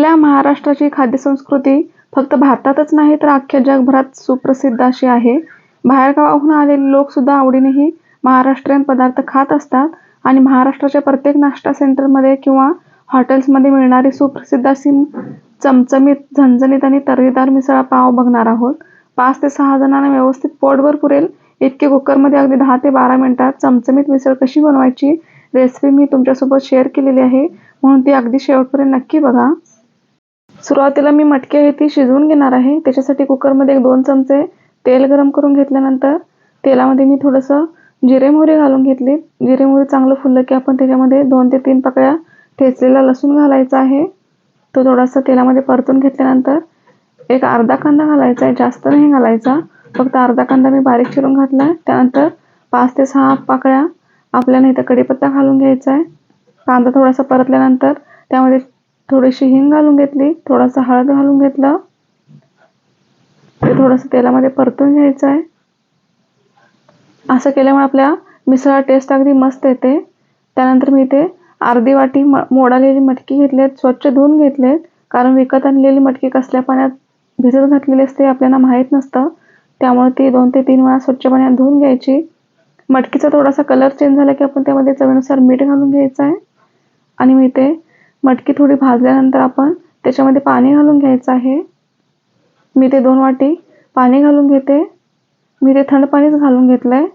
आपल्या महाराष्ट्राची खाद्यसंस्कृती फक्त भारतातच नाही तर अख्ख्या जगभरात सुप्रसिद्ध अशी आहे. बाहेरगावाहून आलेले लोकसुद्धा आवडीनेही महाराष्ट्रीयन पदार्थ खात असतात आणि महाराष्ट्राच्या प्रत्येक नाश्ता सेंटरमध्ये किंवा हॉटेल्समध्ये मिळणारी सुप्रसिद्ध अशी चमचमीत झणझणीत आणि तर्रीदार मिसळा पाव बघणार आहोत. पाच ते सहा जणांना व्यवस्थित पोटभर पुरेल. इतके कुकरमध्ये अगदी दहा ते बारा मिनिटात चमचमीत मिसळ कशी बनवायची? रेसिपी मी तुमच्यासोबत शेअर केलेली आहे. म्हणून ती अगदी शेवटपर्यंत नक्की बघा. सुरुवातीला मी मटकी आहे ती शिजवून घेणार आहे. त्याच्यासाठी कुकरमध्ये एक दोन चमचे तेल गरम करून घेतल्यानंतर तेलामध्ये मी थोडंसं जिरे मोहरी घालून घेतली. जिरे मोहरी चांगलं फुललं की आपण त्याच्यामध्ये दोन ते तीन पकड्या ठेचलेला लसूण घालायचा आहे. तो थोडासा तेलामध्ये परतून घेतल्यानंतर एक अर्धा कांदा घालायचा आहे. जास्त नाही घालायचा. फक्त अर्धा कांदा मी बारीक चिरून घातला आहे. त्यानंतर पाच ते सहा पाकळ्या आपल्याला इथं कढीपत्ता घालून घ्यायचा आहे. कांदा थोडासा परतल्यानंतर त्यामध्ये थोडीशी हिंग घालून घेतली थोडासा हळद घालून घेतलं. ते थोडंसं तेलामध्ये परतून घ्यायचं आहे. असं केल्यामुळे आपल्या मिसळा टेस्ट अगदी मस्त येते. त्यानंतर मी इथे अर्धी वाटी म मोडालेली मटकी घेतली आहेत स्वच्छ धुवून घेतलेत कारण विकत आणलेली मटकी कसल्या पाण्यात भिजत घातलेली असते आपल्याला माहीत नसतं. त्यामुळे ती दोन ते तीन वेळा स्वच्छ पाण्यात धुवून घ्यायची. मटकीचा थोडासा कलर चेंज झाला की आपण त्यामध्ये चवीनुसार मीठ घालून घ्यायचं आहे. आणि मी ते मटकी थोडी भाजल्यानंतर आपण त्याच्यामध्ये पाणी घालून घ्यायचं आहे. मी ते दोन वाटी पाणी घालून घेते. मी ते थंड पाणीच घालून घेतलं आहे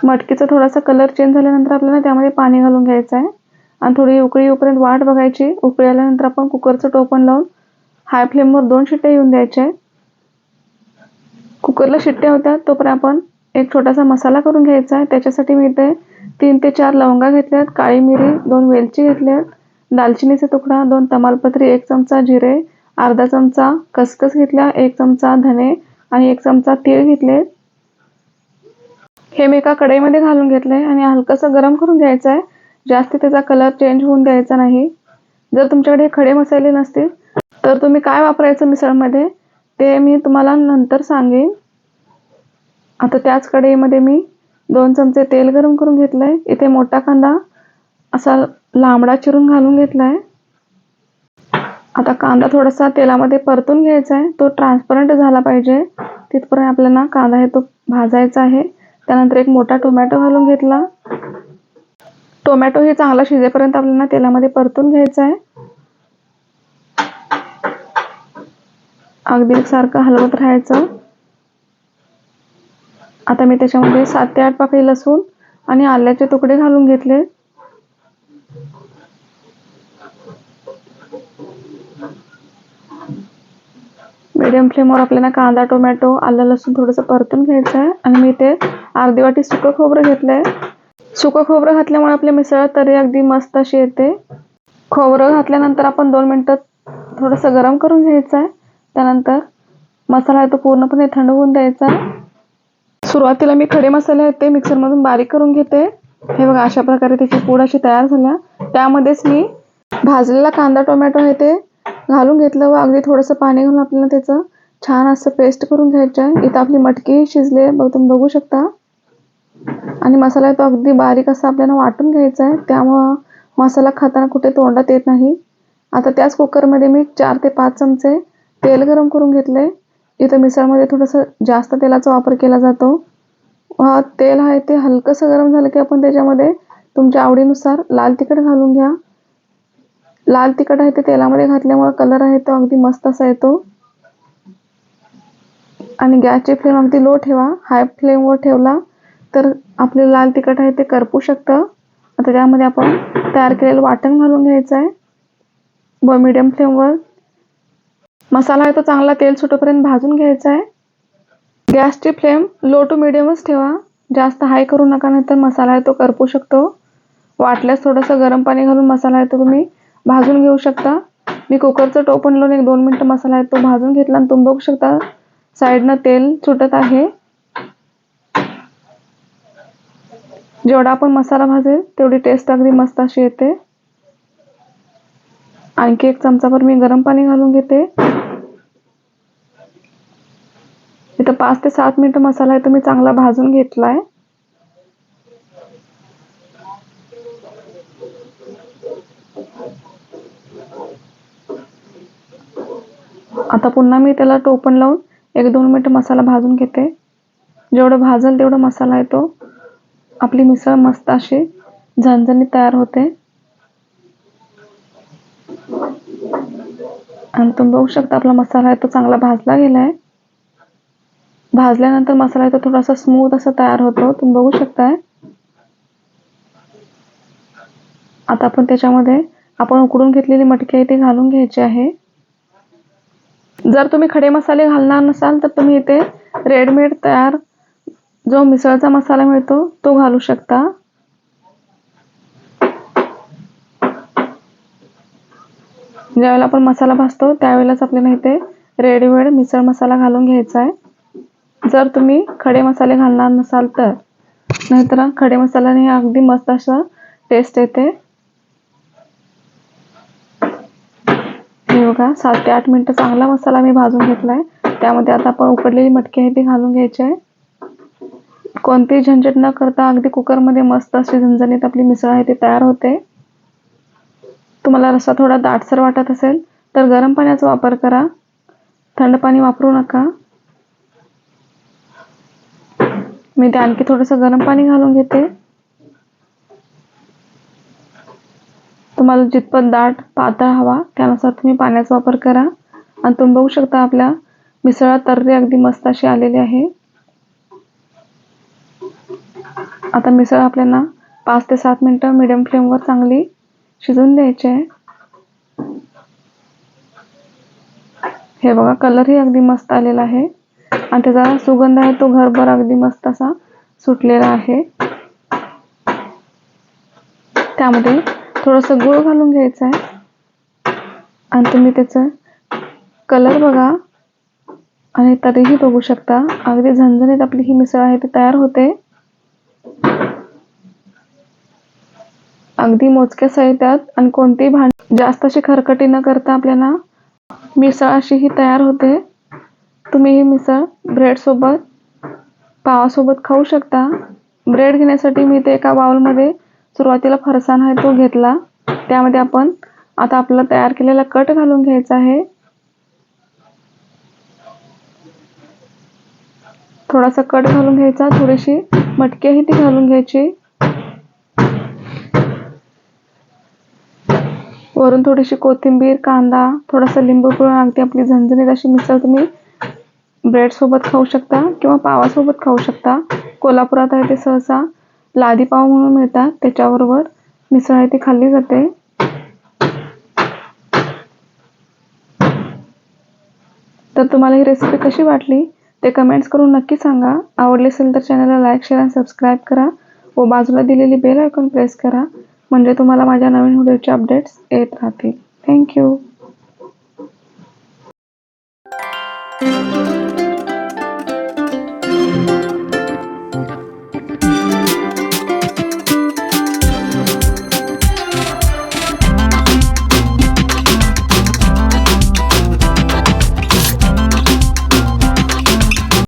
मटकीचा थोडासा कलर चेंज झाल्यानंतर आपल्याला त्यामध्ये पाणी घालून घ्यायचं आहे आणि थोडी उकळी येऊपर्यंत वाट बघायची. उकळी आल्यानंतर आपण कुकरचं टोपण लावून हाय फ्लेमवर दोन शिट्ट्या येऊन द्यायच्या आहे कुकरला शिट्ट्या होत्या तोपर्यंत आपण एक छोटासा मसाला करून घ्यायचा आहे. त्याच्यासाठी मी इथे तीन ते चार लवंगा घेतल्यात काळी मिरी दोन वेलची घेतल्यात दालचिनीचा तुकडा दोन तमालपत्री एक चमचा जिरे अर्धा चमचा खसखस घेतल्या एक चमचा धने आणि एक चमचा तीळ घेतले हे मी एका कढईमध्ये घालून घेतले आणि हलकंसं गरम करून घ्यायचं आहे जास्त त्याचा कलर चेंज होऊन द्यायचा नाही. जर तुमच्याकडे खडे मसाले नसतील तर तुम्ही काय वापरायचं मिसळमध्ये ते मी तुम्हाला नंतर सांगेन. आता त्याच कढईमध्ये मी दोन चमचे तेल गरम करून घेतलं आहे इथे मोठा कांदा असा लांबडा चिरून घालून घेतला आहे आता कांदा थोडासा तेलामध्ये परतून घ्यायचा आहे तो ट्रान्सपरंट झाला पाहिजे. तिथपर्यंत आपल्याला कांदा आहे तो भाजायचा आहे. त्यानंतर एक मोठा टोमॅटो घालून घेतला. टोमॅटो हे चांगला शिजेपर्यंत आपल्याला तेलामध्ये परतून घ्यायचा आहे अगदी सारखं हलवत राहायचं. आता मी त्याच्यामध्ये सात ते आठ पाकळी लसूण आणि आल्याचे तुकडे घालून घेतले. मिडियम फ्लेमवर आपल्याला कांदा टोमॅटो आलं लसूण थोडंसं परतून घ्यायचं आहे आणि मी ते अर्धी वाटी सुकं खोबरं घेतलं आहे सुकं खोबरं घातल्यामुळे आपल्या मिसळ तरी अगदी मस्त अशी येते. खोबरं घातल्यानंतर आपण दोन मिनटं थोडंसं गरम करून घ्यायचं आहे. त्यानंतर मसाला तो पूर्णपणे थंड होऊन द्यायचा आहे. सुरुवातीला मी खडे मसाले आहेत ते मिक्सरमधून बारीक करून घेते. हे बघा अशा प्रकारे त्याची पूड अशी तयार झाल्या. त्यामध्येच मी भाजलेला कांदा टोमॅटो आहे ते घालून घेतलं व अगदी थोडंसं पाणी घालून आपल्याला त्याचं छान असं पेस्ट करून घ्यायचं आहे. इथं आपली मटकी शिजली आहे बघ तुम्ही बघू शकता. आणि मसाला तो अगदी बारीक असा आपल्याला वाटून घ्यायचा आहे. त्यामुळं मसाला खाताना कुठे तोंडात येत नाही. आता त्याच कुकरमध्ये मी चार ते पाच चमचे तेल गरम करून घेतले इथं मिसळमध्ये थोडंसं जास्त तेलाचा वापर केला जातो. हा तेल आहे ते हलकंसं गरम झालं की आपण त्याच्यामध्ये तुमच्या आवडीनुसार लाल तिखट घालून घ्या. लाल तिखट आहे ते तेलामध्ये घातल्यामुळे कलर आहे तो अगदी मस्त असा येतो. आणि गॅसची फ्लेम अगदी लो ठेवा. हाय फ्लेमवर ठेवला तर आपले लाल तिखट आहे ते करपू शकतं. आता त्यामध्ये आपण तयार केलेलं वाटण घालून घ्यायचं आहे व मिडियम फ्लेमवर मसाला आहे तो चांगला तेल सुटेपर्यंत भाजून घ्यायचा आहे. गॅसची फ्लेम लो टू मिडियमच ठेवा. जास्त हाय करू नका नाहीतर मसाला आहे तो करपू शकतो. वाटल्यास थोडंसं गरम पाणी घालून मसाला आहे तो तुम्ही भाजून घेऊ शकता. मी कुकरचं टोपण लावून एक दोन मिनटं मसाला आहे तो भाजून घेतला आणि तुम्ही बघू शकता साईडनं तेल सुटत आहे. जेवढा आपण मसाला भाजेल तेवढी टेस्ट अगदी मस्त अशी येते. आणखी एक चमचाभर मी गरम पाणी घालून घेते. इथं पाच ते सात मिनिट मसाला आहे तो मी चांगला भाजून घेतला आहे आता पुन्हा मी त्याला टोपण लावून एक दोन मिनटं मसाला भाजून घेते. जेवढं भाजेल तेवढा मसाला आहे तो आपली मिसळ मस्त अशी झणझणी तयार होते. आणि तुम्ही बघू शकता आपला मसाला आहे तो चांगला भाजला गेला आहे भाजल्यानंतर मसाला आहे थोडासा स्मूथ असा तयार होतो. तुम्ही बघू शकताय. आता आपण त्याच्यामध्ये आपण उकडून घेतलेली मटकी आहे ती घालून घ्यायची आहे. जर तुम्ही खडे मसाले घालणार नसाल तर तुम्ही इथे रेडमेड तयार जो मिसळचा मसाला मिळतो तो घालू शकता. ज्यावेळेला आपण मसाला भाजतो त्यावेळेलाच आपल्याला इथे रेडीमेड मिसळ मसाला घालून घ्यायचा आहे. जर तुम्ही खडे मसाले घालणार नसाल तर नाहीतर खडे मसाल्याने अगदी मस्त असा टेस्ट येते. हे बघा सात ते आठ मिनटं चांगला मसाला मी भाजून घेतला आहे त्यामध्ये आता आपण उकडलेली मटकी आहे ती घालून घ्यायची आहे. कोणतीही झंझट न करता अगदी कुकरमध्ये मस्त अशी झणझणीत आपली मिसळ आहे ती तयार होते. तुम्हाला रस्सा थोडा दाटसर वाटत असेल तर गरम पाण्याचा वापर करा. थंड पाणी वापरू नका. मी ते आणखी थोडंसं गरम पाणी घालून घेते. तुम्हाला जितपत दाट पातळ हवा त्यानुसार तुम्ही पाण्याचा वापर करा. आणि तुम्ही बघू शकता आपल्या मिसळा तर्री अगदी मस्त अशी आलेली आहे. आता मिसळ आपल्याला पाच ते सात मिनटं मिडियम फ्लेमवर चांगली शिजवून द्यायची आहे. हे बघा कलरही अगदी मस्त आलेला आहे. आणि त्याचा सुगंध आहे तो घरभर अगदी मस्त असा सुटलेला आहे. त्यामध्ये थोडंसं गूळ घालून घ्यायचं आहे. आणि तुम्ही त्याचं कलर बघा. आणि तरीही बघू शकता. अगदी झणझणीत आपली ही मिसळ आहे ती तयार होते. अगदी मोजक्या साहित्यात आणि कोणतीही भांड जास्त अशी खरकटी न करता आपल्याला मिसळ अशी ही तयार होते. तुम्ही ही मिसळ ब्रेडसोबत पावासोबत खाऊ शकता. ब्रेड घेण्यासाठी मी ते एका बाउलमध्ये सुरुवातीला फरसाण आहे तो घेतला. त्यामध्ये आपण आता आपला तयार केलेला कट घालून घ्यायचा आहे. थोडासा कट घालून घ्यायचा थोडीशी मटकीही ती घालून घ्यायची. वरून थोडीशी कोथिंबीर कांदा थोडासा लिंबू पिळून अगदी आपली झणझणीत अशी मिसळ तुम्ही ब्रेड सोबत खाऊ शकता किंवा पावासोबत खाऊ शकता. कोल्हापुरात आहे ते सहसा. लादी पाव म्हणून मिळतात. त्याच्याबरोबर मिसळ आहे ती खाल्ली जाते. तर तुम्हाला ही रेसिपी कशी वाटली? ते कमेंट्स करून नक्की सांगा. आवडली असेल तर चॅनलला लाईक शेअर आणि सबस्क्राईब करा. व बाजूला दिलेली बेल आयकॉन प्रेस करा. म्हणजे तुम्हाला माझ्या नवीन व्हिडिओचे अपडेट्स येत राहतील. थँक्यू